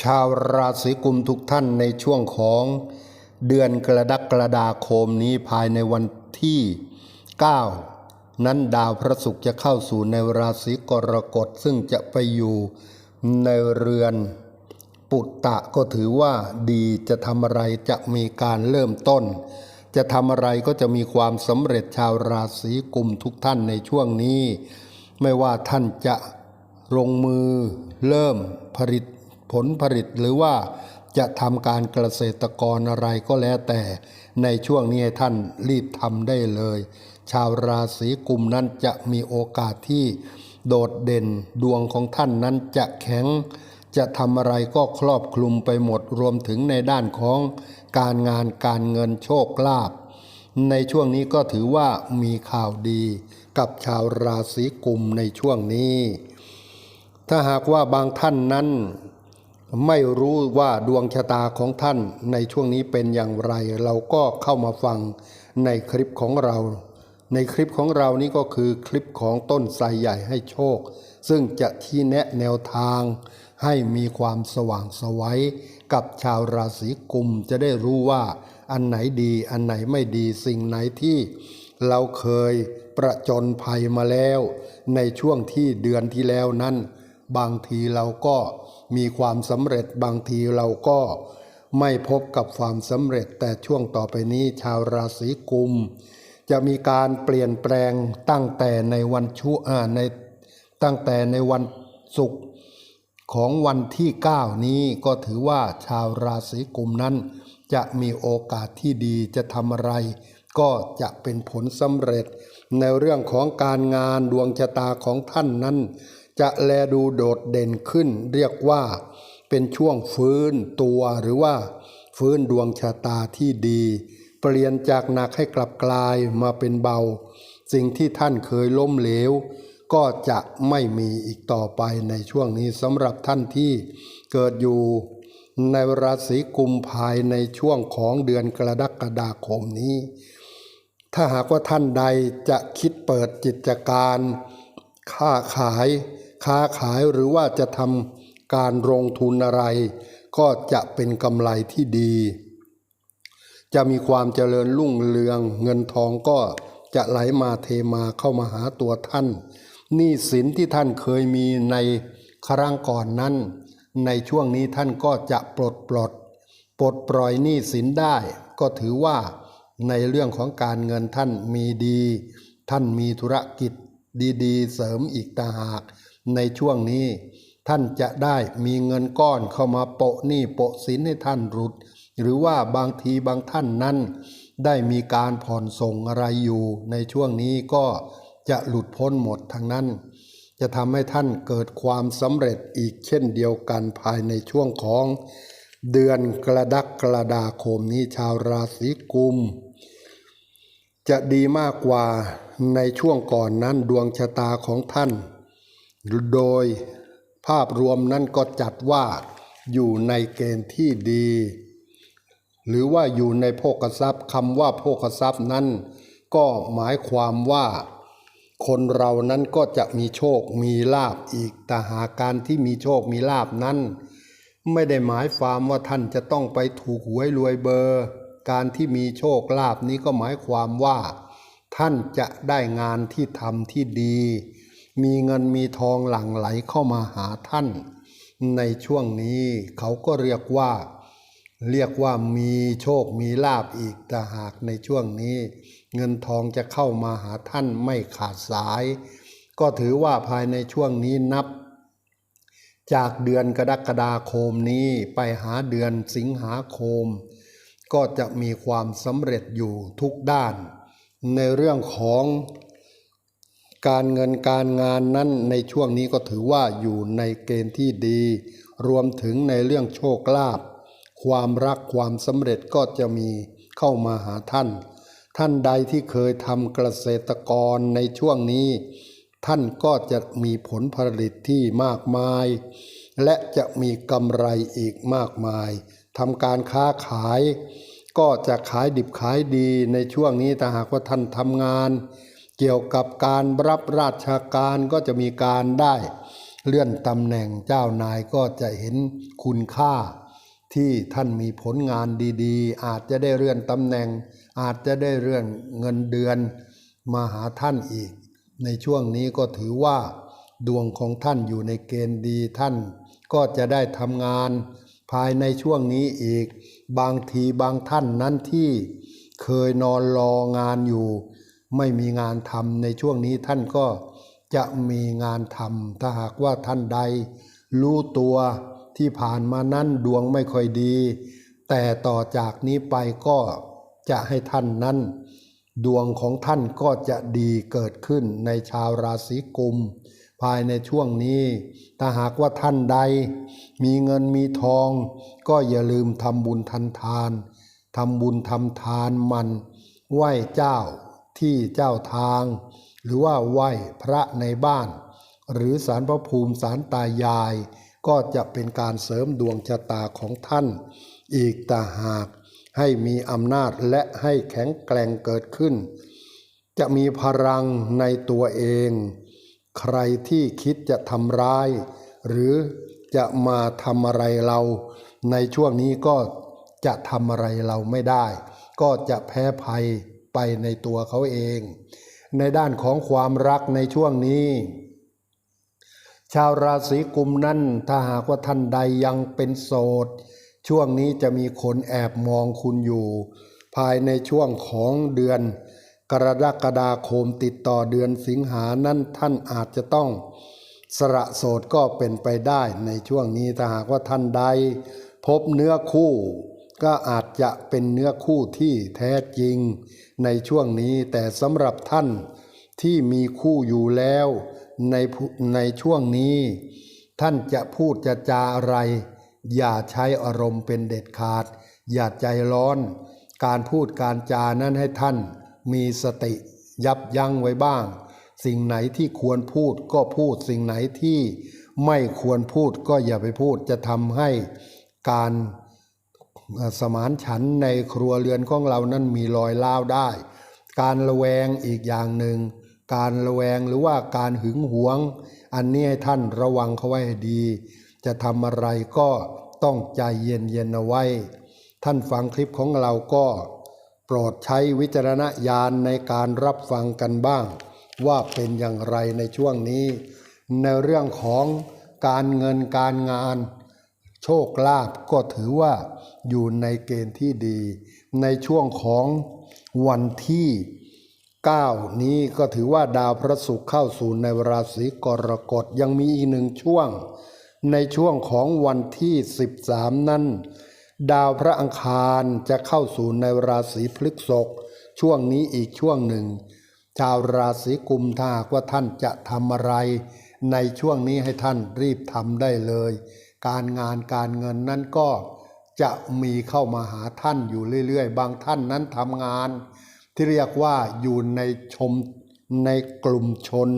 ชาวราศีกุมทุกท่านในช่วงของเดือนกรกฎาคมนี้ภายในวันที่ 9 นั้นดาวพระศุกร์จะเข้าสู่ในราศีกรกฎซึ่งจะไปอยู่ในเรือนปุตตะก็ถือว่าดีจะทำอะไรจะมีการเริ่มต้น จะทำอะไรก็จะมีความสำเร็จชาวราศีกุมทุกท่านในช่วงนี้ ไม่ว่าท่านจะลงมือเริ่มผลิต ผลผลิตหรือว่าจะทำการเกษตรกรอะไรก็แล้วแต่ ในช่วงนี้ท่านรีบทำได้เลย ชาวราศีกุมนั้นจะมีโอกาสที่โดดเด่นดวงของท่านนั้นจะแข็ง จะทำอะไรก็ครอบคลุมไปหมดรวมถึงในด้านของการงานการเงินโชคลาภในช่วงนี้ก็ถือว่ามีข่าวดีกับชาวราศีกุมในช่วงนี้ ถ้าหากว่าบางท่านนั้น ไม่รู้ว่าดวงชะตาของท่านในช่วงนี้เป็นอย่างไร เราก็เข้ามาฟังในคลิปของเรา ในคลิปของเรานี้ก็คือคลิปของต้นไทรใหญ่ให้โชค ซึ่งจะที่แนะแนวทาง ให้มีความสว่างไสวัยกับชาวราศีกุมจะได้รู้ว่าอันไหนดีอันไหนไม่ดีสิ่งไหนที่เราเคยประจนภัยมาแล้ว ในช่วงที่เดือนที่แล้วนั้น บางทีเราก็มีความสำเร็จบางทีเราก็ไม่พบกับความสำเร็จ แต่ช่วงต่อไปนี้ชาวราศีกุม จะมีการเปลี่ยนแปลงตั้งแต่ในวันชุอ่าในตั้งแต่ในวันศุกร์ของวันที่ 9 นี้ก็ถือว่าชาวราศีกุมนั้น จะมีโอกาสที่ดีจะทำอะไร ก็จะเป็นผลสำเร็จ ในเรื่องของการงานดวงชะตาของท่านนั้น จะแลดูโดดเด่นขึ้น เรียกว่าเป็นช่วงฟื้นตัวหรือว่า ฟื้นดวงชะตาที่ดี เปลี่ยนจากหนักให้กลับกลายมาเป็นเบา สิ่งที่ท่านเคยล้มเหลว ก็จะไม่มีอีกต่อไปในช่วงนี้สำหรับท่านที่เกิดอยู่ในราศีกุมภายในช่วงของเดือนกรกฎาคมนี้ ถ้าหากว่าท่านใดจะคิดเปิดกิจการค้าขาย ค้าขายหรือว่าจะทำการลงทุนอะไร ก็จะเป็นกำไรที่ดี จะมีความเจริญรุ่งเรือง เงินทองก็จะไหลมาเทมาเข้ามาหาตัวท่านหนี้สินที่ท่านเคยมีในครั้งก่อนนั้น ในช่วงนี้ท่านก็จะปลดปลดปลดปล่อยหนี้สินได้ ก็ถือว่าในเรื่องของการเงินท่านมีดี ท่านมีธุรกิจดีๆ เสริมอีกต่างหาก ในช่วงนี้ ท่านจะได้มีเงินก้อนเข้ามาโปะหนี้โปะสินให้ท่านหลุด หรือว่าบางทีบางท่านนั้น ได้มีการผ่อนส่งอะไรอยู่ ในช่วงนี้ก็จะหลุดพ้นหมดทั้งนั้น จะทำให้ท่านเกิดความสำเร็จอีกเช่นเดียวกันภายในช่วงของ เดือนกระดักกระดาคมนี้ชาวราศีกุมจะดีมากกว่าในช่วงก่อนนั้นดวงชะตาของท่าน โดยภาพรวมนั้นก็จัดว่าอยู่ในเกณฑ์ที่ดี หรือว่าอยู่ในโภคทรัพย์คำว่าโภคทรัพย์นั้น ก็หมายความว่า คนเรานั้นก็จะมีโชคมีลาบอีกแต่หากการที่มีโชคมีลาบนั้น ไม่ได้หมายความว่าท่านจะต้องไปถูกหวยรวยเบอร์ การที่มีโชคลาภนี้ก็หมายความว่า ท่านจะได้งานที่ทำที่ดี มีเงินมีทองหลั่งไหลเข้ามาหาท่าน ในช่วงนี้เขาก็เรียกว่า เรียกว่ามีโชคมีลาบอีกแต่หากในช่วงนี้ เงินทองจะเข้ามาหาท่านไม่ขาดสาย ก็ถือว่าภายในช่วงนี้นับ จากเดือนกรกฎาคมนี้ไปหาเดือนสิงหาคม ก็จะมีความสำเร็จอยู่ทุกด้าน ในเรื่องของ การเงินการงานนั้นในช่วงนี้ก็ถือว่าอยู่ในเกณฑ์ที่ดี รวมถึงในเรื่องโชคลาภความรักความสำเร็จก็จะมีเข้ามาหาท่าน ท่านใดที่เคยทำเกษตรกรในช่วงนี้ ท่านก็จะมีผลผลิตที่มากมาย และจะมีกำไรอีกมากมายทำการค้าขาย ก็จะขายดิบขายดีในช่วงนี้แต่หากว่าท่านทำงาน เกี่ยวกับการรับราชการก็จะมีการได้เลื่อนตำแหน่งเจ้านายก็จะเห็นคุณค่า ที่ท่านมีผลงานดีๆ อาจจะได้เลื่อนตำแหน่ง อาจจะได้เลื่อนเงินเดือนมาหาท่านอีก ในช่วงนี้ก็ถือว่าดวงของท่านอยู่ในเกณฑ์ดีท่าน ก็จะได้ทำงานภายในช่วงนี้อีก บางทีบางท่านนั้นที่เคยนอนรองานอยู่ ไม่มีงานทำในช่วงนี้ท่านก็จะมีงานทำถ้าหากว่าท่านใด รู้ตัวที่ผ่านมานั้นดวงไม่ค่อยดี แต่ต่อจากนี้ไปก็จะให้ท่านนั้น ดวงของท่านก็จะดีเกิดขึ้นในชาวราศีกุม ภายในช่วงนี้ ถ้าหากว่าท่านใด มีเงินมีทอง ก็อย่าลืมทำบุญทันทานทำบุญทำทานมันไหว้เจ้า ที่เจ้าทาง หรือว่าไหว้พระในบ้าน หรือสารพระภูมิสารตายาย ก็จะเป็นการเสริมดวงชะตาของท่าน อีกต่าหากให้มีอำนาจและให้แข็งแกร่งเกิดขึ้น จะมีพลังในตัวเอง ใครที่คิดจะทำร้าย หรือจะมาทำอะไรเรา ในช่วงนี้ก็จะทำอะไรเราไม่ได้ ก็จะแพ้ภัย ไปในตัวเขาเอง ในด้านของความรักในช่วงนี้ ชาวราศีกุมนั้นถ้าหากว่าท่านใดยังเป็นโสด ช่วงนี้จะมีคนแอบมองคุณอยู่ ภายในช่วงของเดือน กรกฎาคมติดต่อเดือนสิงหานั้นท่านอาจจะต้องสละโสดก็เป็นไปได้ในช่วงนี้ถ้าหากว่าท่านใด พบเนื้อคู่ ก็อาจจะเป็นเนื้อคู่ที่แท้จริงในช่วงนี้แต่สำหรับท่านที่มีคู่อยู่แล้วในในช่วงนี้ ท่านจะพูดจะจาอะไร อย่าใช้อารมณ์เป็นเด็ดขาด อย่าใจร้อน การพูดการจานั้นให้ท่านมีสติยับยั้งไว้บ้าง สิ่งไหนที่ควรพูดก็พูดสิ่งไหนที่ไม่ควรพูดก็อย่าไปพูดจะทำให้การ สมานฉันในครัวเรือนของเรานั้นมีรอยล้าวได้ การระแวงอีกอย่างหนึ่ง การระแวงหรือว่าการหึงหวง อันนี้ให้ท่านระวังเขาไว้ให้ดี จะทำอะไรก็ต้องใจเย็นเย็นเอาไว้ ท่านฟังคลิปของเราก็โปรดใช้วิจารณญาณในการรับฟังกันบ้าง ว่าเป็นอย่างไรในช่วงนี้ ในเรื่องของการเงินการงาน โชคลาภก็ถือว่าอยู่ในเกณฑ์ที่ดี ในช่วงของวันที่ 9 นี้ก็ถือว่าดาวพระศุกร์เข้าสู่ในราศีกรกฎยังมีอีกหนึ่งช่วง ในช่วงของวันที่ 13 นั้น ดาวพระอังคารจะเข้าสู่ในราศีพฤษภช่วงนี้อีกช่วงหนึ่ง ชาวราศีกุมถ้าว่าท่านจะทำอะไร ในช่วงนี้ให้ท่านรีบทำได้เลย การงานการเงินนั้นก็จะมีเข้ามาหาท่านอยู่เรื่อยๆ บางท่านนั้นทำงาน ที่เรียกว่าอยู่ในชมในกลุ่มชน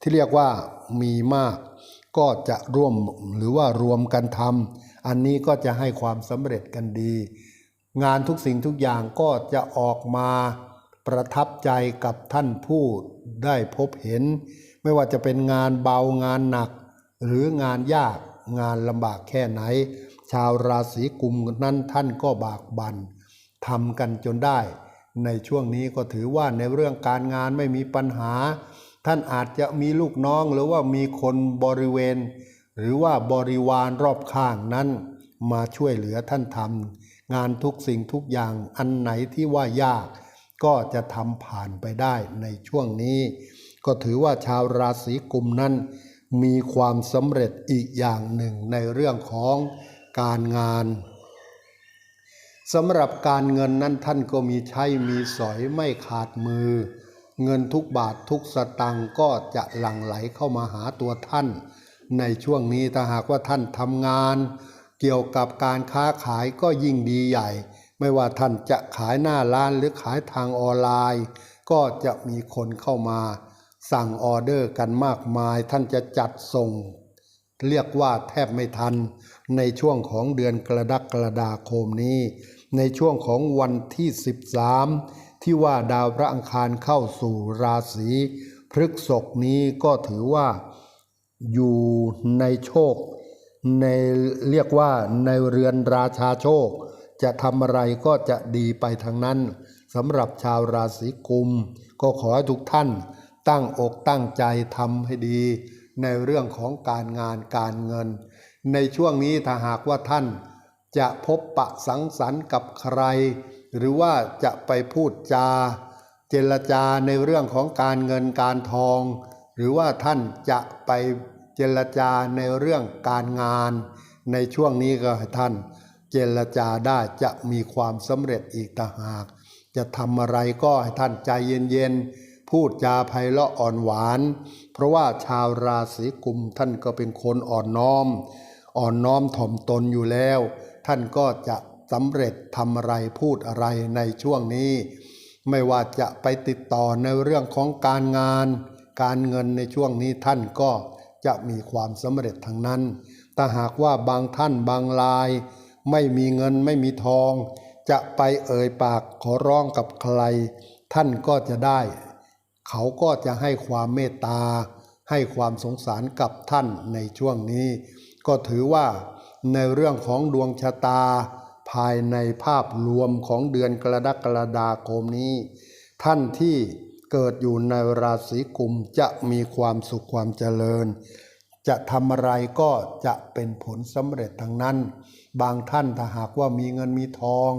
ที่เรียกว่ามีมาก ก็จะร่วมหรือว่ารวมกันทำอันนี้ก็จะให้ความสำเร็จกันดี งานทุกสิ่งทุกอย่างก็จะออกมาประทับใจกับท่านผู้ได้พบเห็น ไม่ว่าจะเป็นงานเบางานหนัก หรืองานยาก งานลำบากแค่ไหน ชาวราศีกุมนั้นท่านก็บากบันทำกันจนได้ ในช่วงนี้ก็ถือว่าในเรื่องการงานไม่มีปัญหา ท่านอาจจะมีลูกน้องหรือว่ามีคนบริเวณ หรือว่าบริวารรอบข้างนั้น มาช่วยเหลือท่านทำงานทุกสิ่งทุกอย่างอันไหนที่ว่ายาก ก็จะทำผ่านไปได้ในช่วงนี้ ก็ถือว่าชาวราศีกุมนั้น มีความสำเร็จอีกอย่างหนึ่งในเรื่องของการงานสำหรับการเงินนั้นท่านก็มีใช้มีสอยไม่ขาดมือ เงินทุกบาททุกสตังค์ก็จะหลั่งไหลเข้ามาหาตัวท่าน ในช่วงนี้ถ้าหากว่าท่านทำงาน เกี่ยวกับการค้าขายก็ยิ่งดีใหญ่ ไม่ว่าท่านจะขายหน้าร้านหรือขายทางออนไลน์ ก็จะมีคนเข้ามา สั่งออเดอร์กันมากมาย ท่านจะจัดส่ง เรียกว่าแทบไม่ทัน ในช่วงของเดือนกระดักฎาคมนี้ ในช่วงของวันที่ 13 ที่ว่าดาวพระอังคารเข้าสู่ราศีพฤกษภนี้ก็ถือว่าอยู่ในโชค ในเรียกว่าในเรือนราชาโชค จะทำอะไรก็จะดีไปทั้งนั้นสำหรับชาวราศีกุม ก็ขอให้ทุกท่าน ตั้งอกตั้งใจทำให้ดีในเรื่องของการงานการเงิน ในช่วงนี้ถ้าหากว่าท่านจะพบปะสังสรรค์กับใคร หรือว่าจะไปพูดจา เจรจาในเรื่องของการเงินการทอง หรือว่าท่านจะไปเจรจาในเรื่องการงาน ในช่วงนี้ก็ให้ท่าน เจรจาได้จะมีความสำเร็จอีกต่างหาก จะทำอะไรก็ให้ท่านใจเย็นๆ พูดจาไพเราะอ่อนหวาน เพราะว่าชาวราศีกุมท่านก็เป็นคนอ่อนน้อม อ่อนน้อมถ่อมตนอยู่แล้ว ท่านก็จะสำเร็จทำอะไรพูดอะไรในช่วงนี้ ไม่ว่าจะไปติดต่อในเรื่องของการงาน การเงินในช่วงนี้ท่านก็จะมีความสำเร็จทั้งนั้น ถ้าหากว่าบางท่านบางราย ไม่มีเงินไม่มีทอง จะไปเอ่ยปากขอร้องกับใคร ท่านก็จะได้ เขาก็จะให้ความเมตตา ให้ความสงสารกับท่านในช่วงนี้ ก็ถือว่าในเรื่องของดวงชะตา ภายในภาพรวมของเดือนกรกฎาคมนี้ ท่านที่เกิดอยู่ในราศีกุมจะมีความสุขความเจริญ จะทำอะไรก็จะเป็นผลสำเร็จทั้งนั้น บางท่านถ้าหากว่ามีเงินมีทอง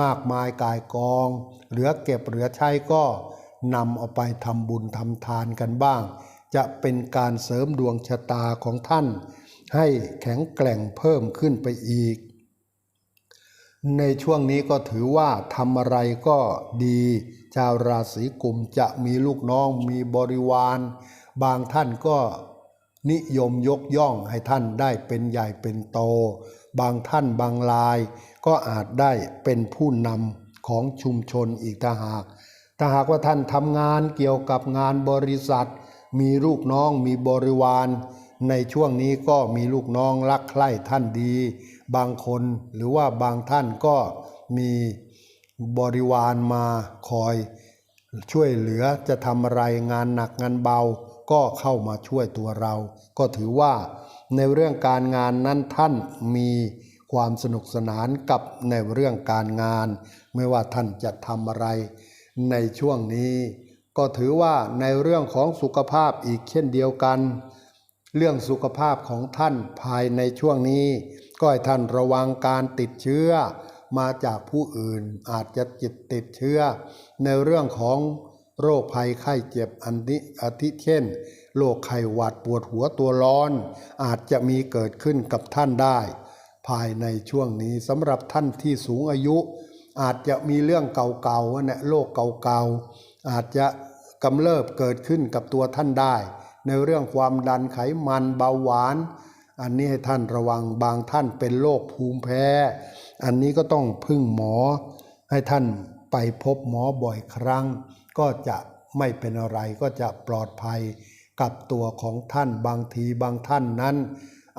มากมายกายกอง เหลือเก็บเหลือใช้ก็ นำเอาไปทำบุญทำทานกันบ้าง จะเป็นการเสริมดวงชะตาของท่าน ให้แข็งแกร่งเพิ่มขึ้นไปอีก ในช่วงนี้ก็ถือว่าทำอะไรก็ดี ชาวราศีกุมจะมีลูกน้องมีบริวาร บางท่านก็นิยมยกย่องให้ท่านได้เป็นใหญ่เป็นโต บางท่านบางราย ก็อาจได้เป็นผู้นำของชุมชนอีกถ้าหาก ถ้าหากว่าท่านทำงานเกี่ยวกับงานบริษัท มีลูกน้องมีบริวาร ในช่วงนี้ก็มีลูกน้องรักใคร่ท่านดี บางคนหรือว่าบางท่านก็มีบริวารมาคอย ช่วยเหลือจะทำอะไรงานหนักงานเบา ก็เข้ามาช่วยตัวเรา ก็ถือว่าในเรื่องการงานนั้นท่านมีความสนุกสนานกับในเรื่องการงาน ไม่ว่าท่านจะทำอะไร ในช่วงนี้ ก็ถือว่าในเรื่องของสุขภาพอีกเช่นเดียวกัน เรื่องสุขภาพของท่านภายในช่วงนี้ ก็ให้ท่านระวังการติดเชื้อ มาจากผู้อื่นอาจจะจิตติดเชื้อ ในเรื่องของโรคภัยไข้เจ็บอันนี้อาทิเช่นโรคไข้หวัดปวดหัวตัวร้อน อาจจะมีเกิดขึ้นกับท่านได้ ภายในช่วงนี้สำหรับท่านที่สูงอายุ อาจจะมีเรื่องเก่าๆเนี่ยโรคเก่าๆ อาจจะกำเริบเกิดขึ้นกับตัวท่านได้ ในเรื่องความดันไขมันเบาหวาน อันนี้ให้ท่านระวังบางท่านเป็นโรคภูมิแพ้ อันนี้ก็ต้องพึ่งหมอ ให้ท่านไปพบหมอบ่อยครั้ง ก็จะไม่เป็นอะไรก็จะปลอดภัยกับตัวของท่านบางทีบางท่านนั้น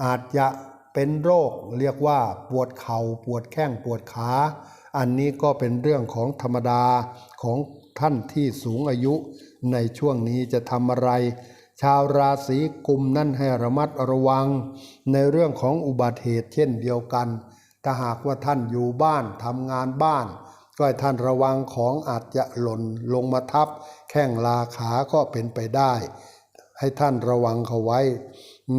อาจจะเป็นโรคเรียกว่าปวดเขา่าปวดแข้งปวดขา อันนี้ก็เป็นเรื่องของธรรมดาของท่านที่สูงอายุ ในช่วงนี้จะทำอะไร ชาวราศีกุมนั่นให้ระมัดระวัง ในเรื่องของอุบัติเหตุเช่นเดียวกัน ถ้าหากว่าท่านอยู่บ้านทำงานบ้าน ก็ให้ท่านระวังของอาจจะหล่นลงมาทับ แข้งลาขาก็เป็นไปได้ ให้ท่านระวังเขาไว้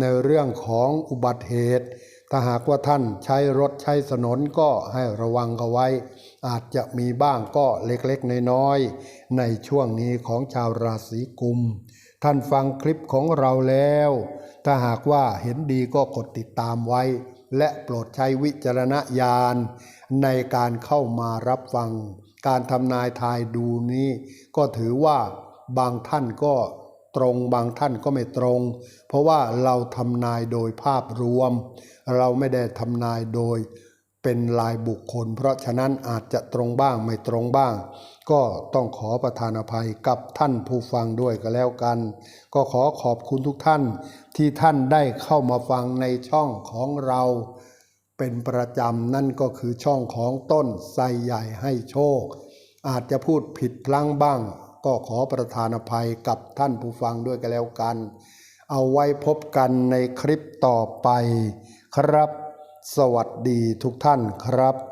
ในเรื่องของอุบัติเหตุ ถ้าหากว่าท่านใช้รถใช้ถนนก็ให้ระวังเขาไว้ อาจจะมีบ้างก็เล็กๆ น้อยๆ ในช่วงนี้ของชาวราศีกุม ท่านฟังคลิปของเราแล้ว ถ้าหากว่าเห็นดีก็กดติดตามไว้ และโปรดใช้วิจารณญาณ ในการเข้ามารับฟัง การทำนายทายดูนี้ ก็ถือว่าบางท่านก็ ตรงบางท่านก็ไม่ตรง เพราะว่าเราทำนายโดยภาพรวม เราไม่ได้ทำนายโดยเป็นลายบุคคล เพราะฉะนั้นอาจจะตรงบ้างไม่ตรงบ้าง ก็ต้องขอประทานอภัยกับท่านผู้ฟังด้วยก็แล้วกัน ก็ขอขอบคุณทุกท่านที่ท่านได้เข้ามาฟังในช่องของเราเป็นประจำนั่นก็คือช่องของต้นไทรใหญ่ให้โชค อาจจะพูดผิดพลั้งบ้าง ก็ขอประทานอภัยกับท่านผู้ฟังด้วยกันแล้วกัน เอาไว้พบกันในคลิปต่อไปครับ สวัสดีทุกท่านครับ